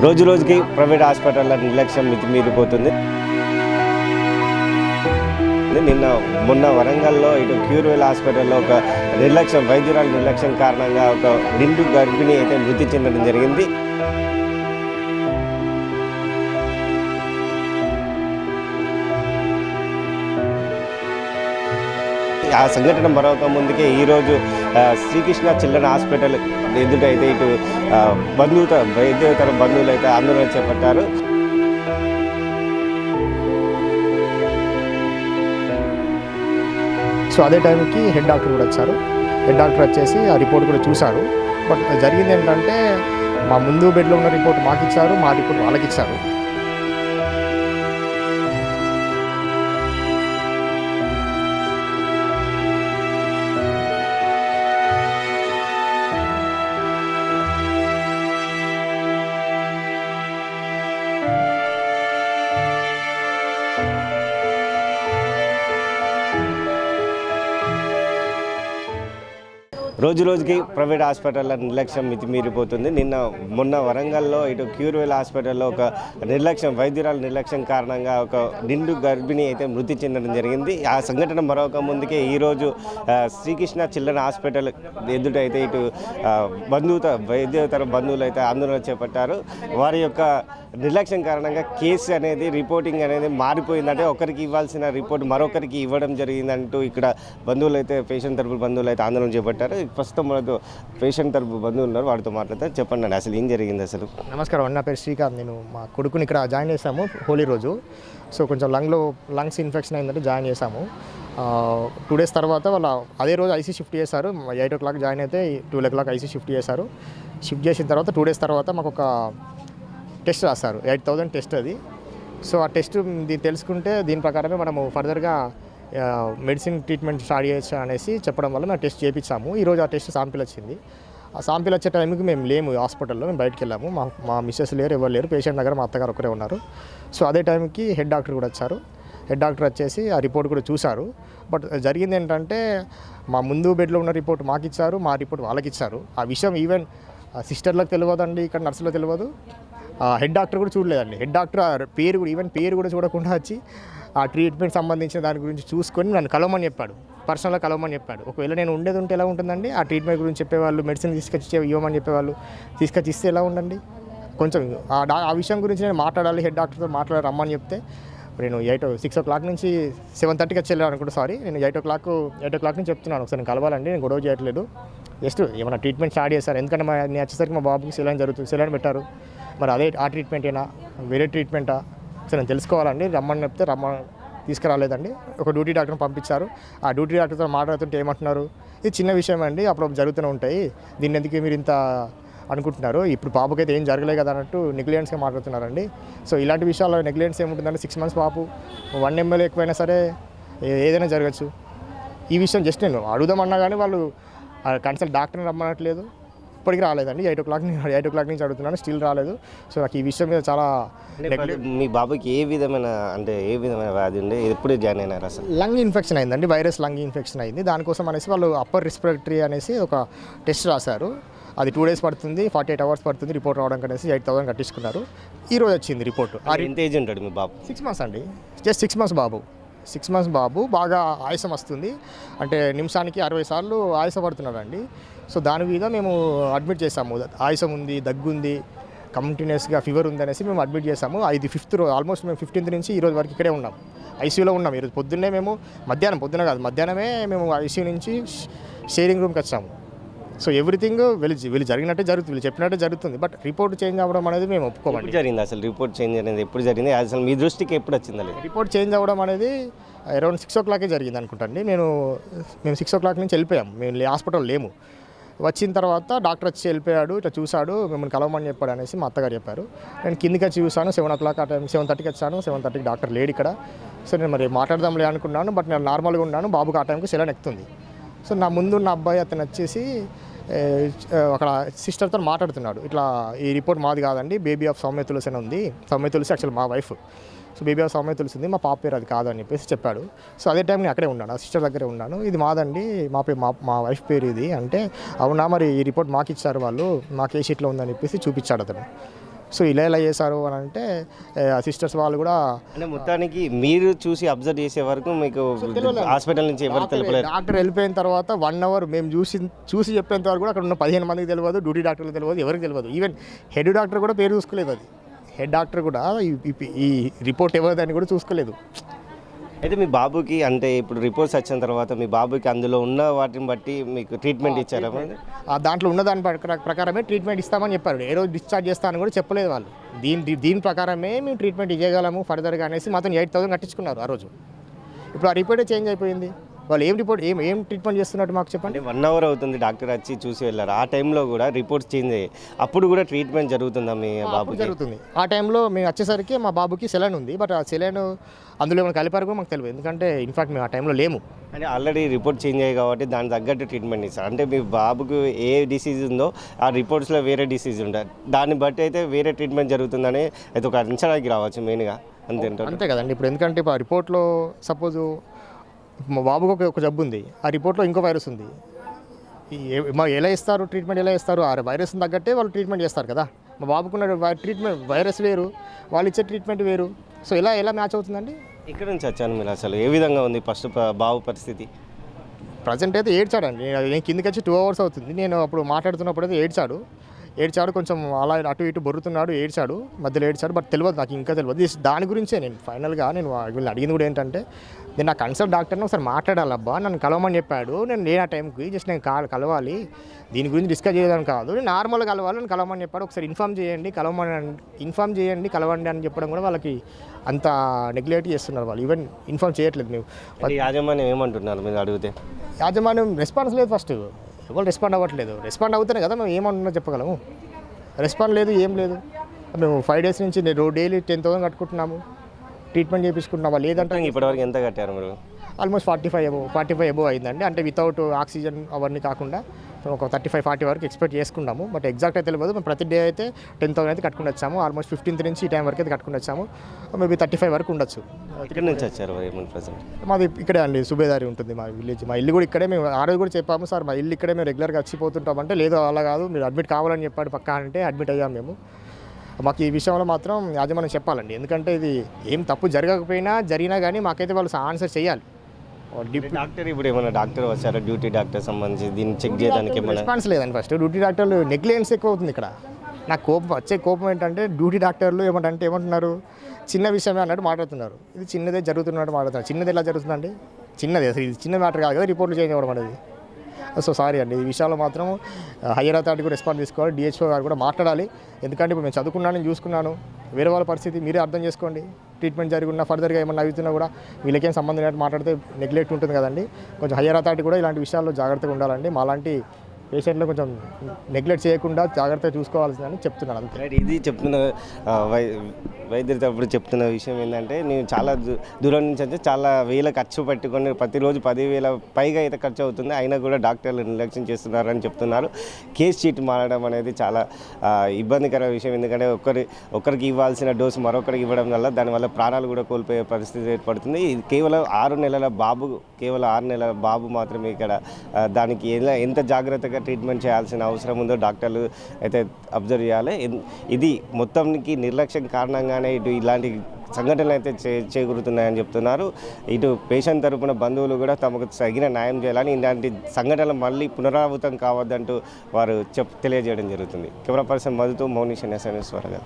రోజు రోజుకి private hospital నిర్లక్ష్యం మితిమీరిపోతుంది నిన్న మొన్న వరంగల్లో ఇటు క్యూర్వెల్ హాస్పిటల్లో ఒక నిర్లక్ష్యం వైద్యురాలు నిర్లక్ష్యం కారణంగా ఒక నిండు గర్భిణి అయితే మృతి చెందడం జరిగింది. ఆ సంఘటన మరొక ముందుకే ఈరోజు శ్రీకృష్ణ చిల్డ్రన్ హాస్పిటల్ ఎందుకైతే ఇటు ఆ, బంధువుత వైద్యేతర బంధువులు అయితే ఆందోళన చేపట్టారు. సో అదే టైంకి హెడ్ డాక్టర్ కూడా వచ్చారు. హెడ్ డాక్టర్ వచ్చేసి ఆ రిపోర్ట్ కూడా చూశారు. బట్ జరిగింది ఏంటంటే మా ముందు బెడ్లో ఉన్న రిపోర్ట్ మాకు ఇచ్చారు మా రిపోర్ట్ వాళ్ళకి ఇచ్చారు రోజు రోజుకి ప్రైవేట్ హాస్పిటల్ల నిర్లక్ష్యం మితిమీరిపోతుంది నిన్న మొన్న వరంగల్లో ఇటు క్యూర్వెల్ హాస్పిటల్లో ఒక నిర్లక్ష్యం వైద్యురాల నిర్లక్ష్యం కారణంగా ఒక నిండు గర్భిణి అయితే మృతి చెందడం జరిగింది. ఆ సంఘటన మరొక ముందుకే ఈరోజు శ్రీకృష్ణ చిల్డ్రన్ హాస్పిటల్ ఎదుట అయితే ఇటు బంధువుత వైద్యతర బంధువులు అయితే ఆందోళన చేపట్టారు. వారి యొక్క నిర్లక్ష్యం కారణంగా కేసు అనేది రిపోర్టింగ్ అనేది మారిపోయిందంటే ఒకరికి ఇవ్వాల్సిన రిపోర్ట్ మరొకరికి ఇవ్వడం జరిగిందంటూ ఇక్కడ బంధువులు అయితే పేషెంట్ తరపు బంధువులు అయితే ఆందోళన చేపట్టారు. ప్రస్తుతం మనతో పేషెంట్ తరపు బంధువులు ఉన్నారు వాడితో మాట్లాడితే చెప్పండి అండి అసలు ఏం జరిగింది అసలు? నమస్కారం అండి నా పేరు శ్రీకాంత్. నేను మా కొడుకుని ఇక్కడ జాయిన్ చేశాము హోలీ రోజు. సో కొంచెం లంగ్లో లంగ్స్ ఇన్ఫెక్షన్ అయిందంటే జాయిన్ చేశాము. టూ డేస్ తర్వాత వాళ్ళ అదే రోజు ఐసీ షిఫ్ట్ చేశారు. ఎయిట్ ఓ క్లాక్ జాయిన్ అయితే two o'clock IC shift చేశారు. షిఫ్ట్ చేసిన తర్వాత టూ డేస్ తర్వాత మాకు ఒక టెస్ట్ రాస్తారు ఎయిట్ థౌజండ్ టెస్ట్ అది. సో ఆ టెస్ట్ దీన్ని తెలుసుకుంటే దీని ప్రకారమే మనము ఫర్దర్గా మెడిసిన్ ట్రీట్మెంట్ స్టార్ట్ చేయొచ్చు అనేసి చెప్పడం వల్ల మేము టెస్ట్ చేయించాము ఈరోజు ఆ టెస్ట్ శాంపిల్ వచ్చింది. ఆ శాంపిల్ వచ్చే టైంకి మేము లేము హాస్పిటల్లో మేము బయటకు వెళ్ళాము. మా మా మిస్సెస్ లేరు ఎవరు లేరు పేషెంట్ దగ్గర మా అత్తగారు ఒకరే ఉన్నారు. సో అదే టైంకి హెడ్ డాక్టర్ కూడా వచ్చారు. హెడ్ డాక్టర్ వచ్చేసి ఆ రిపోర్ట్ కూడా చూశారు. బట్ జరిగింది ఏంటంటే మా ముందు బెడ్లో ఉన్న రిపోర్ట్ మాకు ఇచ్చారు మా రిపోర్ట్ వాళ్ళకి ఇచ్చారు ఆ విషయం ఈవెన్ సిస్టర్లకు తెలియదండి ఇక్కడ నర్సులకు తెలియదు. హెడ్ డాక్టర్ కూడా చూడలేదండి. హెడ్ డాక్టర్ పేరు కూడా ఈవెన్ పేరు కూడా చూడకుండా వచ్చి ఆ ట్రీట్మెంట్ సంబంధించిన దాని గురించి చూసుకొని నన్ను కలవమని చెప్పాడు. పర్సనల్గా కలవమని చెప్పాడు. ఒకవేళ నేను ఉండేది ఉంటే ఎలా ఉంటుందండి? ఆ ట్రీట్మెంట్ గురించి చెప్పేవాళ్ళు మెడిసిన్ తీసుకొచ్చి ఇవ్వమని చెప్పేవాళ్ళు తీసుకొచ్చి ఇస్తే ఎలా ఉండండి కొంచెం ఆ డా ఆ విషయం గురించి నేను మాట్లాడాలి హెడ్ డాక్టర్తో మాట్లాడాలి రమ్మని చెప్తే నేను ఎయిట్ సిక్స్ ఓ క్లాక్ నుంచి సెవెన్ థర్టీకి వచ్చి వెళ్ళాను అనుకుంటా సారీ నేను eight o'clock eight o'clock నుంచి చెప్తున్నాను. ఒకసారి నేను కలవాలండి నేను గొడవ చేయట్లేదు. జస్ట్ ఏమైనా ట్రీట్మెంట్ స్టార్ట్ చేస్తారు ఎందుకంటే మా నేను వచ్చేసరికి మా బాబుకి సెలైన్ జరుగుతుంది సెలైన్ పెట్టారు. మరి అదే ఆ ట్రీట్మెంటేనా వేరే ట్రీట్మెంటా సరే నేను తెలుసుకోవాలండి. రమ్మని చెప్తే రమ్మ తీసుకురాలేదండి. ఒక డ్యూటీ డాక్టర్ని పంపించారు. ఆ డ్యూటీ డాక్టర్తో మాట్లాడుతుంటే ఏమంటున్నారు? ఇది చిన్న విషయం అండి. అప్పుడు జరుగుతూనే ఉంటాయి. దీన్ని ఎందుకు మీరు ఇంత అనుకుంటున్నారు? ఇప్పుడు పాపకైతే ఏం జరగలేదు కదా అన్నట్టు నెగ్లియన్స్గా మాట్లాడుతున్నారండి. సో ఇలాంటి విషయాల్లో నెగ్లియన్స్ ఏముంటుందంటే సిక్స్ మంత్స్ పాపు వన్ ఎంఎల్ఏ ఎక్కువైనా సరే ఏదైనా జరగచ్చు. ఈ విషయం జస్ట్ నేను అడుగుదామన్నా కానీ వాళ్ళు కన్సల్ట్ డాక్టర్ని రమ్మనట్లేదు. ఇప్పటికి రాలేదండి. Eight o'clock eight o'clock నుంచి అడుగుతున్నాను. స్టిల్ రాలేదు. సో నాకు ఈ విషయం మీద చాలా మీ బాబుకి ఏ విధమైన అంటే ఏ విధమైన వ్యాధి ఉండే? ఎప్పుడు జాయిన్ అయినారు అసలు లంగ్ ఇన్ఫెక్షన్ అయిందండి. వైరస్ లంగ్ ఇన్ఫెక్షన్ అయింది. దానికోసం అనేసి వాళ్ళు అప్పర్ రెస్పిరేటరీ అనేసి ఒక టెస్ట్ రాశారు. అది టూ డేస్ పడుతుంది ఫార్టీ ఎయిట్ అవర్స్ పడుతుంది రిపోర్ట్ రావడానికి అనేసి ఎయిట్ థౌసండ్ కట్టించుకున్నారు. ఈ రోజు వచ్చింది రిపోర్ట్. ఎంత ఏజ్ ఉంటాడు మీ బాబు? సిక్స్ మంత్స్ అండి. జస్ట్ సిక్స్ మంత్స్ బాబు. సిక్స్ మంత్స్ బాబు. బాగా ఆయాసం వస్తుంది. అంటే నిమిషానికి అరవై సార్లు ఆయాస పడుతున్నాడండి సో దాని మీద మేము అడ్మిట్ చేసాము ఆయాసం ఉంది దగ్గు ఉంది కంటిన్యూస్గా ఫీవర్ ఉంది అనేసి మేము అడ్మిట్ చేసాము ఇది ఫిఫ్త్ రోజు ఆల్మోస్ట్ మేము ఫిఫ్టీన్త్ నుంచి ఈ రోజు వరకు ఇక్కడే ఉన్నాం. ఐసీయూలో ఉన్నాం. ఈరోజు పొద్దున్నే మేము మధ్యాహ్నం పొద్దున కాదు మధ్యాహ్నమే మేము ఐసీయూ నుంచి షేరింగ్ రూమ్కి వచ్చాము. సో ఎవ్రీథింగ్ వీళ్ళు వీళ్ళు జరిగినట్టే జరుగుతుంది వీళ్ళు చెప్పినట్టే జరుగుతుంది. బట్ రిపోర్ట్ చేంజ్ అవ్వడం అనేది మేము ఎప్పుడు జరిగింది అసలు రిపోర్ట్ చేంజ్ అనేది? ఎప్పుడు జరిగింది? అసలు మీ దృష్టికి ఎప్పుడు వచ్చింది రిపోర్ట్ చేంజ్ అవ్వడం అనేది అరౌండ్ సిక్స్ ఓ క్లాకే జరిగింది అనుకుంటండి నేను మేము సిక్స్ ఓ క్లాక్ నుంచి వెళ్ళిపోయాం. మేము హాస్పిటల్ లేము. వచ్చిన తర్వాత డాక్టర్ వచ్చి వెళ్ళిపోయాడు ఇట్లా చూశాడు మిమ్మల్ని కలవమని చెప్పాడు అనేసి మా అత్తగారు చెప్పారు. నేను కిందికి వచ్చి చూశాను సెవెన్ ఓ క్లాక్ ఆ టైం సెవెన్ థర్టీకి వచ్చాను సెవెన్ థర్టీకి డాక్టర్ లేడు ఇక్కడ. సో నేను మరి మాట్లాడదాంలే అనుకున్నాను బట్ నేను నార్మల్గా ఉన్నాను బాబుకి ఆ టైంకి సెలైన్ ఎక్కుతుంది సో నా ముందున్న అబ్బాయి అతను వచ్చేసి అక్కడ సిస్టర్తో మాట్లాడుతున్నాడు. ఇట్లా ఈ రిపోర్ట్ మాది కాదండి బేబీ ఆఫ్ సౌమ్య తులసి అని ఉంది. సౌమ్య తులసి యాక్చువల్ మా wife so baby of Soumya Tulasi ఉంది మా పాప పేరు అది కాదని చెప్పేసి చెప్పాడు. సో అదే టైం నేను అక్కడే ఉన్నాను ఆ సిస్టర్ దగ్గరే ఉన్నాను. ఇది మాదండి మా పేరు మా మా వైఫ్ పేరు ఇది. అంటే అవునా మరి ఈ రిపోర్ట్ మాకు ఇచ్చారు వాళ్ళు మాకు ఏ షీట్లో ఉందని చెప్పేసి చూపించాడు అతను. సో ఇలా ఇలా చేశారు అని అంటే సిస్టర్స్ వాళ్ళు కూడా అంటే మొత్తానికి మీరు చూసి అబ్జర్వ్ చేసే వరకు మీకు హాస్పిటల్ నుంచి ఎవరు తెలియలేదు డాక్టర్ వెళ్ళిపోయిన తర్వాత వన్ అవర్ మేము చూసి చూసి చెప్పేంత వరకు కూడా అక్కడ ఉన్న పదిహేను మందికి తెలియదు డ్యూటీ డాక్టర్లకు తెలియదు ఎవరికి తెలియదు. ఈవెన్ హెడ్ డాక్టర్ కూడా పేరు చూసుకోలేదు అది. హెడ్ డాక్టర్ కూడా ఈ రిపోర్ట్ ఎవరిదని కూడా చూసుకోలేదు. అయితే మీ బాబుకి అంటే ఇప్పుడు రిపోర్ట్స్ వచ్చిన తర్వాత మీ బాబుకి అందులో ఉన్న వాటిని బట్టి మీకు ట్రీట్మెంట్ ఇచ్చారా దాంట్లో ఉన్న దాని ప్రక- ప్రకారమే ట్రీట్మెంట్ ఇస్తామని చెప్పారు. ఏ రోజు డిశ్చార్జ్ చేస్తానని కూడా చెప్పలేదు వాళ్ళు. దీని దీని ప్రకారమే మేము ట్రీట్మెంట్ ఇవ్వగలము ఫర్దర్గా అనేసి మాత్రం ఎయిట్ థౌసండ్ కట్టించుకున్నారు ఆ రోజు. ఇప్పుడు ఆ రిపోర్టే చేంజ్ అయిపోయింది? వాళ్ళు ఏం రిపోర్ట్ ఏం ఏం ట్రీట్మెంట్ చేస్తున్నట్టు మాకు చెప్పండి? వన్ అవర్ అవుతుంది డాక్టర్ వచ్చి చూసి వెళ్ళారు. ఆ టైంలో కూడా రిపోర్ట్స్ చేంజ్ అయ్యాయి. అప్పుడు కూడా ట్రీట్మెంట్ జరుగుతుందా మీ బాబుకి? జరుగుతుంది. ఆ టైంలో మేము వచ్చేసరికి మా బాబుకి సెలైన్ ఉంది. బట్ ఆ సెలైన్ అందులో ఏమైనా కలిపారు కూడా మాకు తెలియదు. ఎందుకంటే ఇన్ఫాక్ట్ మేము ఆ టైంలో లేము. అంటే ఆల్రెడీ రిపోర్ట్ చేంజ్ అయ్యాయి కాబట్టి దాని తగ్గట్టు ట్రీట్మెంట్ ఇస్తారు. అంటే మీ బాబుకు ఏ డిసీజ్ ఉందో ఆ రిపోర్ట్స్లో వేరే డిసీజ్ ఉంటుంది దాన్ని బట్టి అయితే వేరే ట్రీట్మెంట్ జరుగుతుందని అయితే ఒక అంచనాకి రావచ్చు మెయిన్గా అంతేంటారు అంతే కదండి. ఇప్పుడు ఎందుకంటే ఇప్పుడు ఆ రిపోర్ట్లో సపోజ్ మా బాబుకు ఒక జబ్బు ఉంది. ఆ రిపోర్ట్లో ఇంకో వైరస్ ఉంది. మా ఎలా ఇస్తారు? ట్రీట్మెంట్ ఎలా ఇస్తారు? ఆ వైరస్ తగ్గట్టే వాళ్ళు ట్రీట్మెంట్ చేస్తారు కదా. మా బాబుకున్న ట్రీట్మెంట్ వైరస్ వేరు వాళ్ళు ఇచ్చే ట్రీట్మెంట్ వేరు. సో ఎలా ఎలా మ్యాచ్ అవుతుందండి? ఇక్కడ నుంచి వచ్చాను మీరు అసలు? ఏ విధంగా ఉంది ఫస్ట్ బాబు పరిస్థితి? ప్రజెంట్ అయితే ఏడ్చాడండి. నేను నేను కిందకి వచ్చి టూ అవర్స్ అవుతుంది. నేను అప్పుడు మాట్లాడుతున్నప్పుడు అయితే ఏడ్చాడు. ఏడ్చాడు కొంచెం అలా అటు ఇటు బొరుతున్నాడు ఏడ్చాడు. మధ్యలో ఏడ్చాడు బట్ తెలియదు నాకు ఇంకా తెలియదు దాని గురించే నేను ఫైనల్గా నేను వీళ్ళని అడిగింది కూడా ఏంటంటే నేను నా కన్సల్ట్ డాక్టర్ని ఒకసారి మాట్లాడాలబ్బా. నన్ను కలవమని చెప్పాడు. నేను లేని ఆ టైంకి జస్ట్ నేను కా కలవాలి. దీని గురించి డిస్కస్ చేయడానికి కాదు. నేను నార్మల్గా కలవాలి నేను కలవమని చెప్పాడు. ఒకసారి ఇన్ఫామ్ చేయండి కలవమని ఇన్ఫామ్ చేయండి కలవండి అని చెప్పడం కూడా వాళ్ళకి అంత నెగ్లెక్ట్ చేస్తున్నారు వాళ్ళు. ఈవెన్ ఇన్ఫామ్ చేయట్లేదు మేము యాజమాన్యం ఏమంటున్నారు? మీరు అడిగితే. యాజమాన్యం రెస్పాన్స్ లేదు ఫస్ట్ ఎవరు రెస్పాండ్ అవ్వట్లేదు. రెస్పాండ్ అవుతేనే కదా మేము ఏమన్నా చెప్పగలము. రెస్పాండ్ లేదు ఏం లేదు. మేము ఫైవ్ డేస్ నుంచి నేను డైలీ టెన్ థౌసండ్ కట్టుకుంటున్నాము. ట్రీట్మెంట్ చేయించుకుంటున్నాము లేదంటే ఇప్పటివరకు ఎంత కట్టారు మీరు? Almost forty five above forty five above అయిందండి. అంటే వితౌట్ ఆక్సిజన్ అవన్నీ కాకుండా ఒక థర్టీ ఫైవ్ ఫార్టీ వరకు ఎక్స్పెక్ట్ చేసుకున్నాము బట్ ఎగ్జాక్ట్ అయితే తెలియదు. మేము ప్రతి డే అయితే టెన్ థౌసండ్ అయితే కట్టుకుని వచ్చాము. ఆల్మోస్ట్ ఫిఫ్టీన్త్ నుంచి ఈ టైం వరకు అయితే కట్టుకుని వచ్చాము. మేబీ థర్టీ ఫైవ్ వరకు ఉండొచ్చు. ఇక్కడ నుంచి వచ్చారు మాది ఇక్కడే అండి సుబేదారి ఉంటుంది మా విలేజ్ మా ఇల్లు కూడా ఇక్కడే మేము ఆ రోజు కూడా చెప్పాము సార్ మా ఇల్లు ఇక్కడే మేము రెగ్యులర్గా వచ్చిపోతుంటాం. అంటే లేదు అలా కాదు. మీరు అడ్మిట్ కావాలని చెప్పాడు పక్కా అంటే అడ్మిట్ అయ్యాం మేము. మాకు ఈ విషయంలో మాత్రం యాజమాన్యం చెప్పాలండి. ఎందుకంటే ఇది ఏం తప్పు జరగకపోయినా జరిగినా కానీ మాకైతే వాళ్ళు ఆన్సర్ చేయాలి. డాక్టర్ ఇప్పుడు ఏమైనా డాక్టర్ వచ్చారా? డ్యూటీ డాక్టర్ సంబంధించి దీన్ని చెక్ చేయడానికి రెస్పాన్స్ లేదండి ఫస్ట్. డ్యూటీ డాక్టర్లు నెగ్లిజెన్స్ ఎక్కువ అవుతుంది ఇక్కడ. నాకు కోపం వచ్చే కోపం ఏంటంటే డ్యూటీ డాక్టర్లు ఏమంటే ఏమంటున్నారు? చిన్న విషయమే అన్నట్టు మాట్లాడుతున్నారు. ఇది చిన్నదే జరుగుతున్నట్టు మాట్లాడుతున్నారు. చిన్నది ఎలా జరుగుతుందండి? చిన్నది. అసలు ఇది చిన్న మ్యాటర్ కాదు కదా రిపోర్ట్లు అవ్వడం అనేది. సో సారీ అండి. ఈ విషయాల్లో మాత్రం హయ్యర్ అథారిటీ కూడా రెస్పాన్స్ తీసుకోవాలి. డిహెచ్ఓ గారు కూడా మాట్లాడాలి. ఎందుకంటే ఇప్పుడు మేము చదువుకున్నాను చూసుకున్నాను. వేరే వాళ్ళ పరిస్థితి మీరే అర్థం చేసుకోండి. ట్రీట్మెంట్ జరిగి ఉన్నా ఫర్దర్గా ఏమన్నా అవుతున్నా కూడా వీళ్ళకేం సంబంధం లేనట్టు మాట్లాడితే నెగ్లెక్ట్ ఉంటుంది కదండి. కొంచెం హయ్యర్ అథారిటీ కూడా ఇలాంటి విషయాల్లో జాగ్రత్తగా ఉండాలండి. మాలాంటి పేషెంట్లో కొంచెం నెగ్లెక్ట్ చేయకుండా జాగ్రత్తగా చూసుకోవాల్సిందని చెప్తున్నాను అంతే ఇది చెప్తున్న వై వైద్యుడి తప్పుడు చెప్తున్న విషయం ఏంటంటే నేను చాలా దూ- దూరం నుంచి అయితే చాలా వేల ఖర్చు పెట్టుకొని ప్రతిరోజు పదివేల పైగా అయితే ఖర్చు అవుతుంది. అయినా కూడా డాక్టర్లు నిర్లక్ష్యం చేస్తున్నారని చెప్తున్నారు. కేస్ షీట్ మారడం అనేది చాలా ఇబ్బందికర విషయం. ఎందుకంటే ఒకరి ఒకరికి ఇవ్వాల్సిన డోసు మరొకరికి ఇవ్వడం వల్ల దానివల్ల ప్రాణాలు కూడా కోల్పోయే పరిస్థితి ఏర్పడుతుంది. ఇది కేవలం ఆరు నెలల బాబు కేవలం ఆరు నెలల బాబు మాత్రమే ఇక్కడ దానికి ఎలా ఎంత జాగ్రత్తగా ట్రీట్మెంట్ చేయాల్సిన అవసరం ఉందో డాక్టర్లు అయితే అబ్జర్వ్ చేయాలి. ఇది మొత్తానికి నిర్లక్ష్యం కారణంగానే ఇటు ఇలాంటి సంఘటనలు అయితే చే చేకూరుతున్నాయని చెప్తున్నారు. ఇటు పేషెంట్ తరపున బంధువులు కూడా తమకు తగిన న్యాయం చేయాలని ఇలాంటి సంఘటనలు మళ్ళీ పునరావృతం కావద్దంటూ వారు చెప్ తెలియజేయడం జరుగుతుంది. కెమెరా పర్సన్ మధుతో మౌనీష్ ఎస్ఎంఎస్ వరగా.